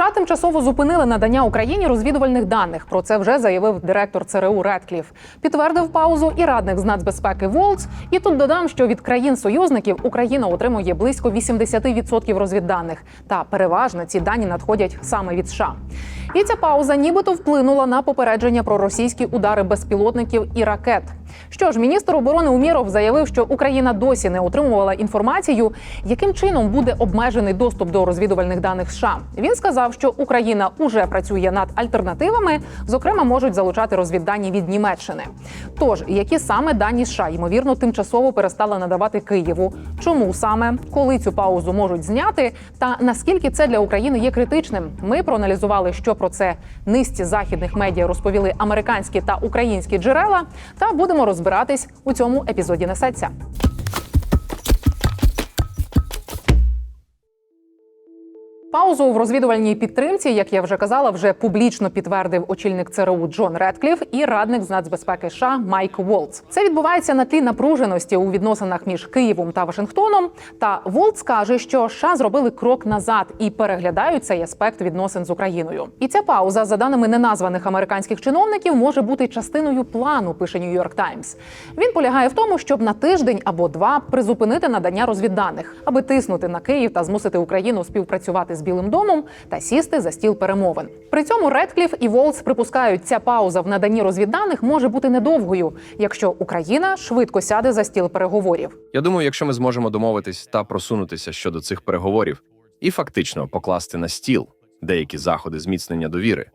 США тимчасово зупинили надання Україні розвідувальних даних. Про це вже заявив директор ЦРУ Редкліф. Підтвердив паузу і радник з нацбезпеки Волц. І тут додам, що від країн-союзників Україна отримує близько 80% розвідданих. Та переважно ці дані надходять саме від США. І ця пауза нібито вплинула на попередження про російські удари безпілотників і ракет. Що ж, міністр оборони Уміров заявив, що Україна досі не отримувала інформацію, яким чином буде обмежений доступ до розвідувальних даних США. Він сказав, що Україна уже працює над альтернативами, зокрема, можуть залучати розвіддані від Німеччини. Тож, які саме дані США ймовірно тимчасово перестали надавати Києву? Чому саме коли цю паузу можуть зняти, та наскільки це для України є критичним? Ми проаналізували, що про це низці західних медіа розповіли американські та українські джерела, та будемо розбиратись у цьому епізоді несеться. Паузу в розвідувальній підтримці, як я вже казала, вже публічно підтвердив очільник ЦРУ Джон Редкліф і радник з нацбезпеки США Майк Волц. Це відбувається на тлі напруженості у відносинах між Києвом та Вашингтоном. Та Волц каже, що США зробили крок назад і переглядають цей аспект відносин з Україною. І ця пауза, за даними неназваних американських чиновників, може бути частиною плану. Пише Нью-Йорк Таймс. Він полягає в тому, щоб на тиждень або два призупинити надання розвідданих, аби тиснути на Київ та змусити Україну співпрацювати з Білим домом та сісти за стіл перемовин. При цьому Редкліф і Волц припускають, ця пауза в наданні розвідданих може бути недовгою, якщо Україна швидко сяде за стіл переговорів. Я думаю, якщо ми зможемо домовитись та просунутися щодо цих переговорів і фактично покласти на стіл деякі заходи зміцнення довіри,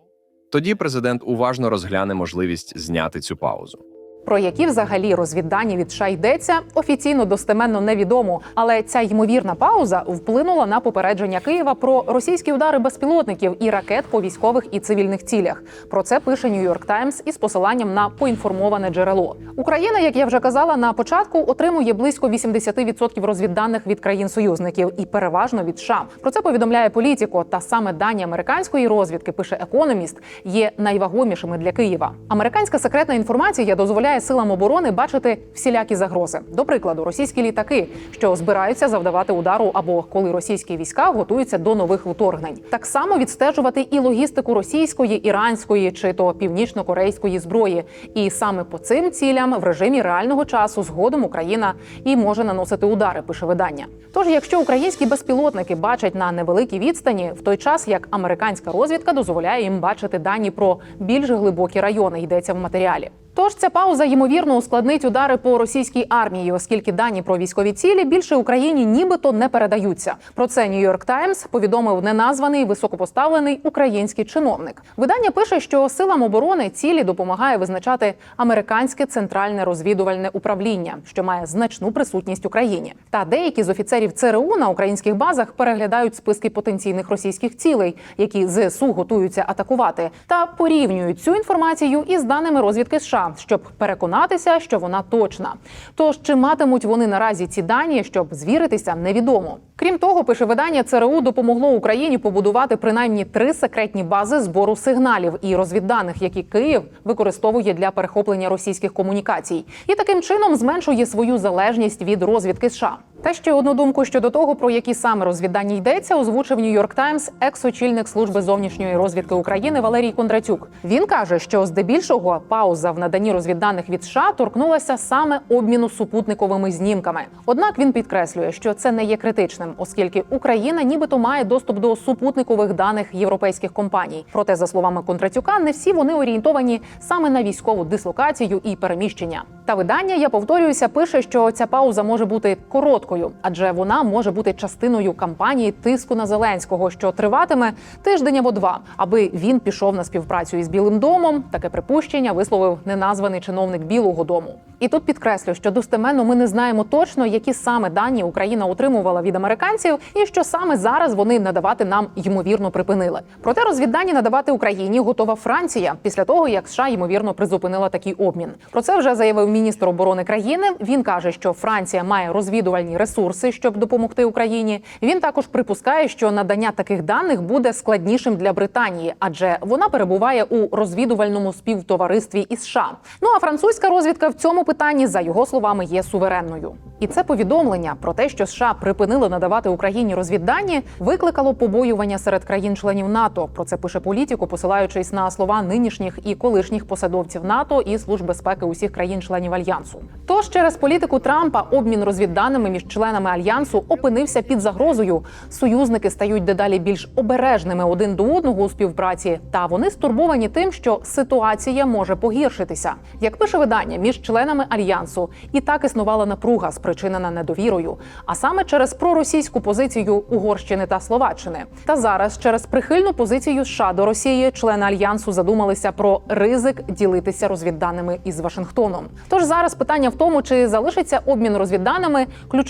тоді президент уважно розгляне можливість зняти цю паузу. Про які взагалі розвіддані від США йдеться, офіційно достеменно невідомо. Але ця ймовірна пауза вплинула на попередження Києва про російські удари безпілотників і ракет по військових і цивільних цілях. Про це пише Нью-Йорк Таймс із посиланням на поінформоване джерело. Україна, як я вже казала на початку, отримує близько 80% розвідданих від країн-союзників і переважно від США. Про це повідомляє політико. Та саме дані американської розвідки, пише економіст, є найвагомішими для Києва. Американська секретна інформація дозволяє силам оборони бачити всілякі загрози. До прикладу, російські літаки, що збираються завдавати удару, або коли російські війська готуються до нових вторгнень, так само відстежувати і логістику російської, іранської чи то північно-корейської зброї. І саме по цим цілям в режимі реального часу згодом Україна і може наносити удари. Пише видання. Тож, якщо українські безпілотники бачать на невеликій відстані, в той час як американська розвідка дозволяє їм бачити дані про більш глибокі райони, йдеться в матеріалі. Тож ця пауза ймовірно ускладнить удари по російській армії, оскільки дані про військові цілі більше Україні нібито не передаються. Про це Нью-Йорк Таймс повідомив неназваний високопоставлений український чиновник. Видання пише, що силам оборони цілі допомагає визначати американське центральне розвідувальне управління, що має значну присутність Україні. Та деякі з офіцерів ЦРУ на українських базах переглядають списки потенційних російських цілей, які ЗСУ готуються атакувати, та порівнюють цю інформацію із даними розвідки США щоб переконатися, що вона точна. Тож чи матимуть вони наразі ці дані, щоб звіритися, невідомо. Крім того, пише видання ЦРУ допомогло Україні побудувати принаймні три секретні бази збору сигналів і розвідданих, які Київ використовує для перехоплення російських комунікацій, і таким чином зменшує свою залежність від розвідки США. Та ще одну думку щодо того, про які саме розвіддані йдеться, озвучив Нью-Йорк Таймс екс-очільник служби зовнішньої розвідки України Валерій Кондратюк. Він каже, що здебільшого пауза в наданні розвідданих від США торкнулася саме обміну супутниковими знімками. Однак він підкреслює, що це не є критичним, оскільки Україна нібито має доступ до супутникових даних європейських компаній. Проте, за словами Кондратюка, не всі вони орієнтовані саме на військову дислокацію і переміщення. Та видання, я повторююся, пише, що ця пауза може бути короткою, адже вона може бути частиною кампанії тиску на Зеленського, що триватиме тиждень або два, аби він пішов на співпрацю із Білим домом. Таке припущення висловив неназваний чиновник Білого Дому. І тут підкреслю, що достеменно ми не знаємо точно, які саме дані Україна отримувала від американців, і що саме зараз вони надавати нам ймовірно припинили. Проте розвіддані надавати Україні готова Франція після того, як США ймовірно призупинила такий обмін. Про це вже заявив міністр оборони країни. Він каже, що Франція має розвідувальні ресурси, щоб допомогти Україні. Він також припускає, що надання таких даних буде складнішим для Британії, адже вона перебуває у розвідувальному співтоваристві із США. Ну а французька розвідка в цьому питанні, за його словами, є суверенною. І це повідомлення про те, що США припинили надавати Україні розвіддані, викликало побоювання серед країн-членів НАТО. Про це пише політику, посилаючись на слова нинішніх і колишніх посадовців НАТО і служб безпеки усіх країн-членів альянсу. Тож через політику Трампа обмін розвідданими між членами альянсу опинився під загрозою. Союзники стають дедалі більш обережними один до одного у співпраці, та вони стурбовані тим, що ситуація може погіршитися. Як пише видання, між членами альянсу і так існувала напруга, спричинена недовірою, а саме через проросійську позицію Угорщини та Словаччини. Та зараз через прихильну позицію США до Росії члени альянсу задумалися про ризик ділитися розвідданими із Вашингтоном. Тож зараз питання в тому, чи залишиться обмін розвідданими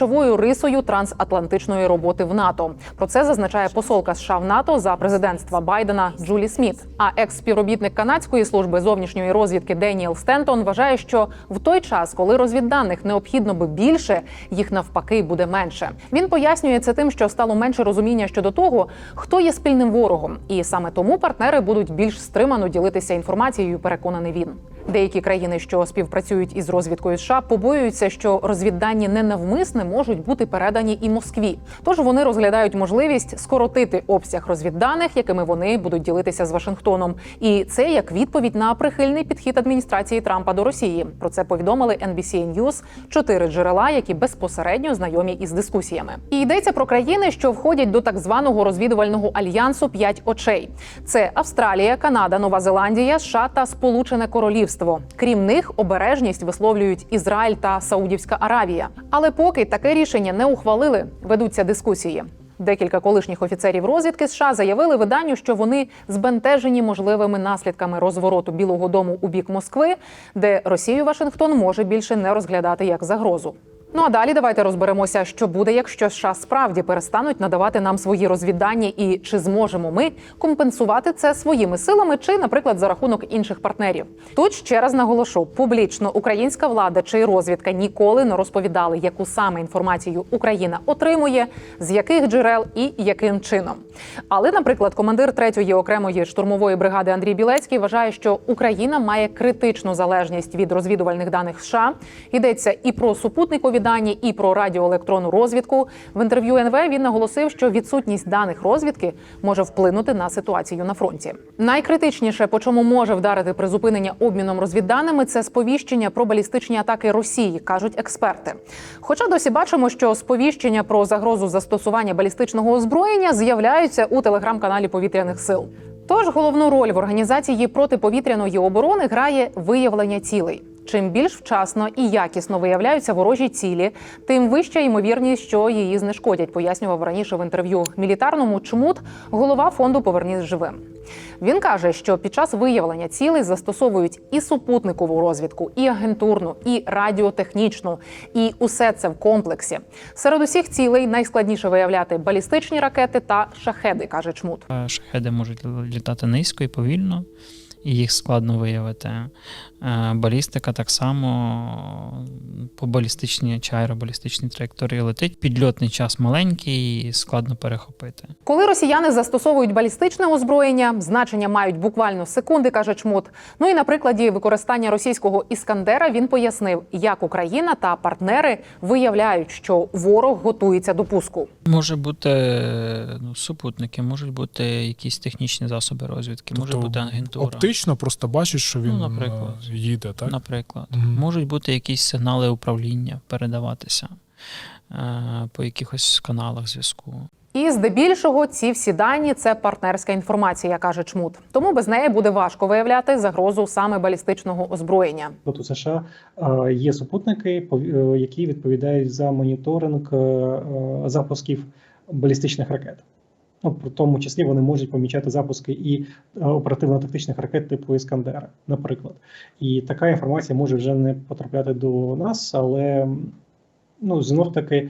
ключовою рисою трансатлантичної роботи в НАТО. Про це зазначає посолка США в НАТО за президентства Байдена Джулі Сміт. А екс-співробітник канадської служби зовнішньої розвідки Деніел Стентон вважає, що в той час, коли розвідданих необхідно би більше, їх навпаки буде менше. Він пояснює це тим, що стало менше розуміння щодо того, хто є спільним ворогом, і саме тому партнери будуть більш стримано ділитися інформацією. Переконаний він. Деякі країни, що співпрацюють із розвідкою США, побоюються, що розвіддані ненавмисне можуть бути передані і Москві. Тож вони розглядають можливість скоротити обсяг розвідданих, якими вони будуть ділитися з Вашингтоном. І це як відповідь на прихильний підхід адміністрації Трампа до Росії. Про це повідомили NBC News чотири джерела, які безпосередньо знайомі із дискусіями. І йдеться про країни, що входять до так званого розвідувального альянсу п'ять очей. Це Австралія, Канада, Нова Зеландія, США та Сполучене Королівство. Крім них, обережність висловлюють Ізраїль та Саудівська Аравія. Але поки таке рішення не ухвалили, ведуться дискусії. Декілька колишніх офіцерів розвідки США заявили виданню, що вони збентежені можливими наслідками розвороту Білого Дому у бік Москви, де Росію Вашингтон може більше не розглядати як загрозу. Ну а далі давайте розберемося, що буде, якщо США справді перестануть надавати нам свої розвіддані, і чи зможемо ми компенсувати це своїми силами, чи, наприклад, за рахунок інших партнерів. Тут ще раз наголошу: публічно українська влада чи розвідка ніколи не розповідали, яку саме інформацію Україна отримує, з яких джерел і яким чином. Але, наприклад, командир третьої окремої штурмової бригади Андрій Білецький вважає, що Україна має критичну залежність від розвідувальних даних США. Йдеться і про супутникові дані, і про радіоелектронну розвідку. В інтерв'ю НВ він наголосив, що відсутність даних розвідки може вплинути на ситуацію на фронті. Найкритичніше, по чому може вдарити призупинення обміном розвідданими, це сповіщення про балістичні атаки Росії, кажуть експерти. Хоча досі бачимо, що сповіщення про загрозу застосування балістичного озброєння з'являються у телеграм-каналі повітряних сил. Тож головну роль в організації протиповітряної оборони грає виявлення цілей. Чим більш вчасно і якісно виявляються ворожі цілі, тим вища ймовірність, що її знешкодять, пояснював раніше в інтерв'ю мілітарному чмут голова фонду Повернись живим. Він каже, що під час виявлення цілей застосовують і супутникову розвідку, і агентурну, і радіотехнічну, і усе це в комплексі. Серед усіх цілей найскладніше виявляти балістичні ракети та шахеди, каже чмут. Шахеди можуть літати низько і повільно, і їх складно виявити. Е, Балістика так само по балістичній чи аеробалістичній траєкторії летить. Підльотний час маленький і складно перехопити. Коли росіяни застосовують балістичне озброєння, значення мають буквально секунди, каже чмут. Ну і на прикладі використання російського іскандера він пояснив, як Україна та партнери виявляють, що ворог готується до пуску. Може бути ну, супутники, можуть бути якісь технічні засоби розвідки, може Тобто бути агентура. Оптично просто бачиш, що він Ну, наприклад. Їде, так? Наприклад, Мгм. можуть бути якісь сигнали управління передаватися е, по якихось каналах зв'язку. І здебільшого ці всі дані це партнерська інформація, каже чмут. Тому без неї буде важко виявляти загрозу саме балістичного озброєння. От у США е, є супутники, е, які відповідають за моніторинг е, запусків балістичних ракет. Ну, в тому числі вони можуть помічати запуски і е, оперативно-тактичних ракет типу Іскандера, наприклад. І така інформація може вже не потрапляти до нас, але ну знов таки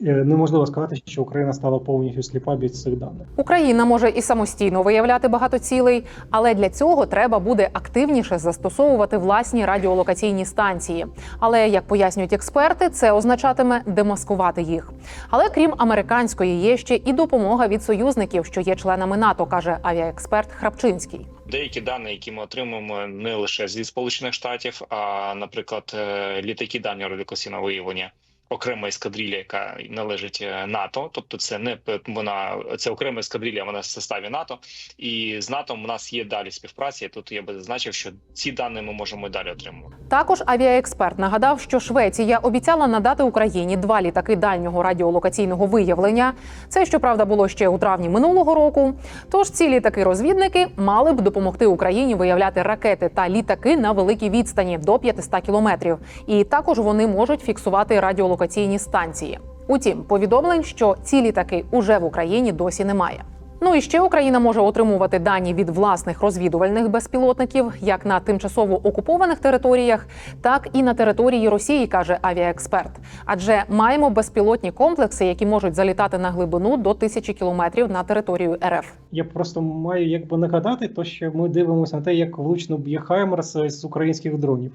неможливо сказати, що Україна стала повністю сліпа від цих даних. Україна може і самостійно виявляти багато цілей, але для цього треба буде активніше застосовувати власні радіолокаційні станції. Але як пояснюють експерти, це означатиме демаскувати їх. Але крім американської, є ще і допомога від союзників, що є членами НАТО, каже авіаексперт Храпчинський. Деякі дані, які ми отримуємо не лише зі сполучених штатів, а наприклад, е, літаки дані радіокасійного виявлення окрема ескадрилля, яка належить е, НАТО, тобто це не вона це окрема ескадрилля, вона в составі НАТО, і з НАТО у нас є далі співпраця. Тут я би зазначив, що ці дані ми можемо і далі отримувати. Також авіаексперт нагадав, що Швеція обіцяла надати Україні два літаки дальнього радіолокаційного виявлення. Це щоправда було ще у травні минулого року. Тож ці літаки-розвідники мали б допомогти Україні виявляти ракети та літаки на великій відстані до 500 кілометрів. І також вони можуть фіксувати радіолокаційні станції. Утім, повідомлень, що ці літаки уже в Україні досі немає. Ну і ще Україна може отримувати дані від власних розвідувальних безпілотників як на тимчасово окупованих територіях, так і на території Росії, каже авіаексперт. Адже маємо безпілотні комплекси, які можуть залітати на глибину до тисячі кілометрів на територію РФ. Я просто маю якби нагадати, то що ми дивимося на те, як влучно б'є Хаймерс з українських дронів.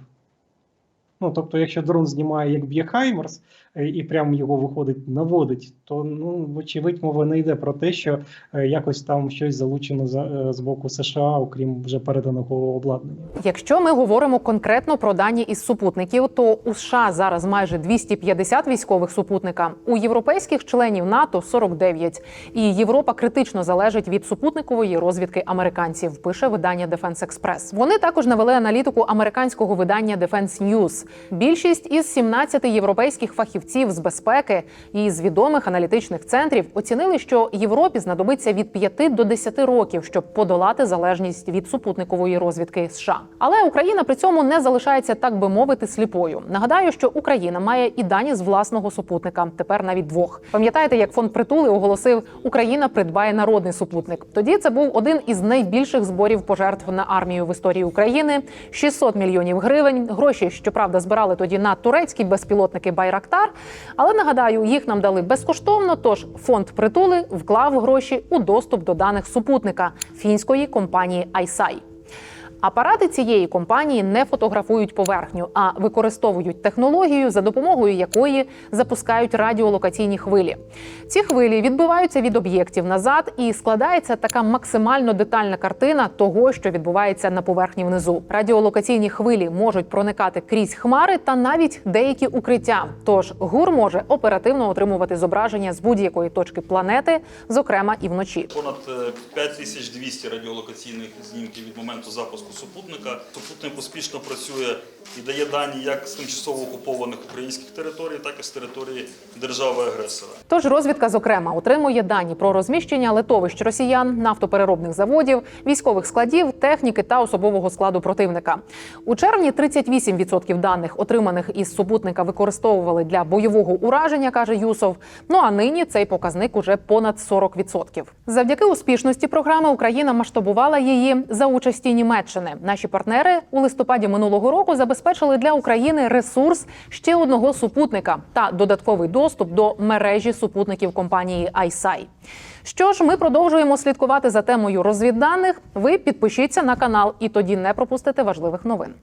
Ну, тобто, якщо дрон знімає, як б'є Хаймерс, і прямо його виходить, наводить, то ну, вочевидь, мова не йде про те, що е, якось там щось залучено за, е, з боку США, окрім вже переданого обладнання. Якщо ми говоримо конкретно про дані із супутників, то у США зараз майже 250 військових супутника, у європейських членів НАТО 49. І Європа критично залежить від супутникової розвідки американців. Пише видання Defense Express. Вони також навели аналітику американського видання Defense News. Більшість із 17 європейських фахівців з безпеки і з відомих аналітичних центрів оцінили, що Європі знадобиться від 5 до 10 років, щоб подолати залежність від супутникової розвідки США. Але Україна при цьому не залишається, так би мовити, сліпою. Нагадаю, що Україна має і дані з власного супутника, тепер навіть двох. Пам'ятаєте, як фонд притули оголосив, Україна придбає народний супутник. Тоді це був один із найбільших зборів пожертв на армію в історії України 600 мільйонів гривень. Гроші, щоправда, збирали тоді на турецькі безпілотники Байрактар. Але нагадаю, їх нам дали безкоштовно. Тож фонд притули вклав гроші у доступ до даних супутника фінської компанії ISAI. Апарати цієї компанії не фотографують поверхню, а використовують технологію, за допомогою якої запускають радіолокаційні хвилі. Ці хвилі відбиваються від об'єктів назад, і складається така максимально детальна картина того, що відбувається на поверхні внизу. Радіолокаційні хвилі можуть проникати крізь хмари та навіть деякі укриття. Тож ГУР може оперативно отримувати зображення з будь-якої точки планети, зокрема і вночі. Понад е, 5200 радіолокаційних знімків від моменту запуску супутника. Супутник успішно працює і дає дані як з тимчасово окупованих українських територій, так і з території держави-агресора. Тож розвідка, зокрема, отримує дані про розміщення литовищ росіян, нафтопереробних заводів, військових складів, техніки та особового складу противника. У червні 38% даних, отриманих із супутника, використовували для бойового ураження, каже Юсов. Ну а нині цей показник уже понад 40%. Завдяки успішності програми Україна масштабувала її за участі Німеччини. Наші партнери у листопаді минулого року забезпечили для України ресурс ще одного супутника та додатковий доступ до мережі супутників компанії ISAI. Що ж, ми продовжуємо слідкувати за темою розвідданих. Ви підпишіться на канал і тоді не пропустите важливих новин.